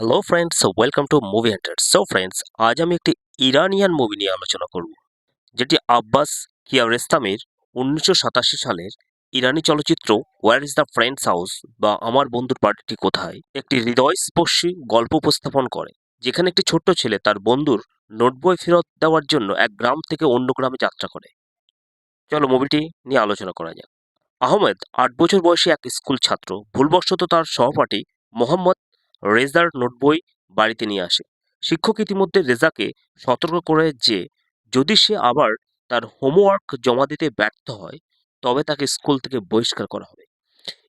Hello friends welcome to movie hunter so friends আজ আমি একটি ইরানিয়ান মুভি নিয়ে আলোচনা করব, যেটি আব্বাস কিয়ারেস্তামের উনিশশো সাতাশি সালের ইরানি চলচ্চিত্র where is the friend's house বা আমার বন্ধুর পার্টিটি কোথায়? একটি হৃদয়স্পর্শী গল্প উপস্থাপন করে, যেখানে একটি ছোট্ট ছেলে তার বন্ধুর নোটবই ফেরত দেওয়ার জন্য এক গ্রাম থেকে অন্য গ্রামে যাত্রা করে। চলো মুভিটি নিয়ে আলোচনা করা যাক। আহমেদ, আট বছর বয়সী এক স্কুল ছাত্র, ভুলবশত তার সহপাঠী মোহাম্মদ রেজার নোটবই বাড়িতে নিয়ে আসে। শিক্ষক ইতিমধ্যে রেজাকে সতর্ক করে যে, যদি সে আবার তার হোমওয়ার্ক জমা দিতে ব্যর্থ হয়, তবে তাকে স্কুল থেকে বহিষ্কার করা হবে।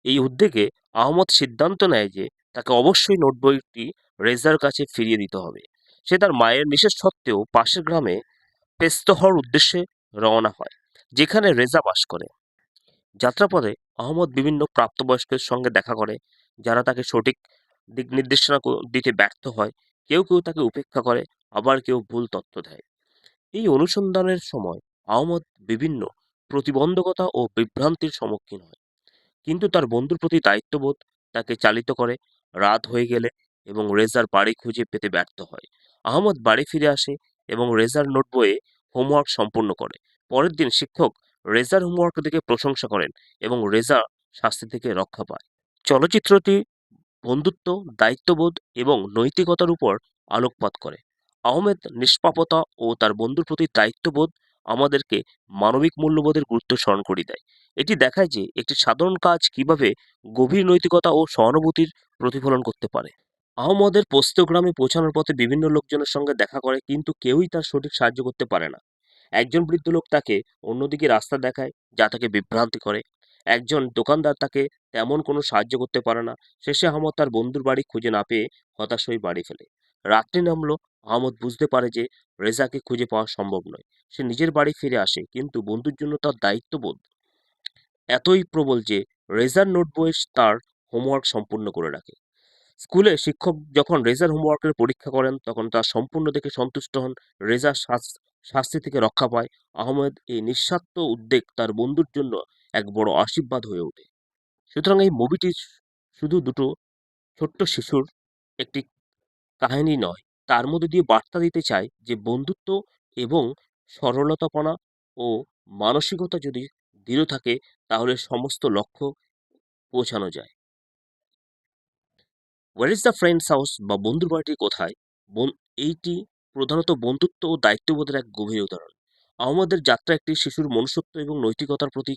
এই উদ্যোগে আহমদ সিদ্ধান্ত নেয় যে, তাকে অবশ্যই নোটবইটি রেজার কাছে ফিরিয়ে দিতে হবে। সে তার মায়ের নিষেধ সত্ত্বেও পাশের গ্রামে পেস্তহর উদ্দেশ্যে রওনা হয়, যেখানে রেজা বাস করে। যাত্রাপথে আহমদ বিভিন্ন প্রাপ্তবয়স্কের সঙ্গে দেখা করে, যারা তাকে সঠিক দিক নির্দেশনা দিতে ব্যর্থ হয়। কেউ কেউ তাকে উপেক্ষা করে, আবার কেউ ভুল তথ্য দেয়। এই অনুসন্ধানের সময় আহমদ বিভিন্ন প্রতিবন্ধকতা ও বিভ্রান্তির সম্মুখীন হয়। কিন্তু তার বন্ধুর প্রতি দায়িত্ববোধ তাকে চালিত করে, রাত হয়ে গেলে এবং রেজার বাড়ি খুঁজে পেতে ব্যর্থ হয়। আহমদ বাড়ি ফিরে আসে এবং রেজার নোট বইয়ে হোমওয়ার্ক সম্পূর্ণ করে। পরের দিন শিক্ষক রেজার হোমওয়ার্ক দেখে প্রশংসা করেন এবং রেজা শাস্তি থেকে রক্ষা পায়। চলচ্চিত্রটি বন্ধুত্ব, দায়িত্ববোধ এবং নৈতিকতার উপর আলোকপাত করে। আহমেদ নিষ্পাপতা ও তার বন্ধুর প্রতি দায়িত্ববোধ আমাদেরকে মানবিক মূল্যবোধের গুরুত্ব স্মরণ করিয়ে দেয়। এটি দেখায় যে একটি সাধারণ কাজ কীভাবে গভীর নৈতিকতা ও সহানুভূতির প্রতিফলন করতে পারে। আহমদের পোস্ত গ্রামে পৌঁছানোর পথে বিভিন্ন লোকজনের সঙ্গে দেখা করে কিন্তু কেউই তার সঠিক সাহায্য করতে পারে না। একজন বৃদ্ধ লোক তাকে অন্যদিকে রাস্তা দেখায় যা তাকে বিভ্রান্তি করে একজন দোকানদার তাকে তেমন কোনো সাহায্য করতে পারে না। শেষে আহমদ তার বন্ধুর বাড়ি খুঁজে না পেয়ে হতাশ হয়ে বাড়ি ফেলে। রাত্রি নামলো, আহমদ বুঝতে পারে যে রেজাকে খুঁজে পাওয়া সম্ভব নয়। সে নিজের বাড়ি ফিরে আসে, কিন্তু বন্ধুর জন্য তার দায়িত্ববোধ এতই প্রবল যে রেজার নোট নোটবইয়ে তার হোমওয়ার্ক সম্পূর্ণ করে রাখে। স্কুলে শিক্ষক যখন রেজার হোমওয়ার্কের পরীক্ষা করেন, তখন তার সম্পূর্ণ দেখে সন্তুষ্ট হন। রেজার শাস- শাস্তি থেকে রক্ষা পায়। আহমেদ এই নিঃস্বার্থ উদ্বেগ তার বন্ধুর জন্য এক বড় আশীর্বাদ হয়ে ওঠে। সুতরাং এই মুভিটি শুধু দুটো ছোট্ট শিশুর একটি কাহিনী নয়, তার মধ্যে দিয়ে বার্তা দিতে চায় যে বন্ধুত্ব এবং সরলতাপনা ও মানসিকতা যদি দৃঢ় থাকে, তাহলে সমস্ত লক্ষ্য পৌঁছানো যায়। Where is the friend's house বা বন্ধুর বাড়িটি কোথায়? এইটি প্রধানত বন্ধুত্ব ও দায়িত্ববোধের এক গভীর উদাহরণ। আমাদের যাত্রা একটি শিশুর মনুষ্যত্ব এবং নৈতিকতার প্রতি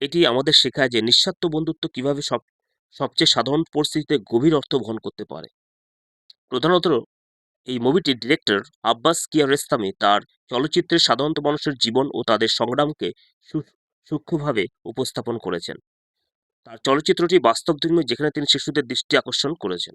এটি আমাদের শেখায় যে নিঃস্বার্থ বন্ধুত্ব কীভাবে সব, সবচেয়ে সাধারণ পরিস্থিতিতে গভীর অর্থ বহন করতে পারে। প্রধানত, এই মুভিটির ডিরেক্টর আব্বাস কিয়ারেস্তামি তার চলচ্চিত্রে সাধারণত মানুষের জীবন ও তাদের সংগ্রামকে সূক্ষ্মভাবে উপস্থাপন করেছেন। তার চলচ্চিত্রটি বাস্তব বাস্তবধর্মী যেখানে তিনি শিশুদের দৃষ্টি আকর্ষণ করেছেন।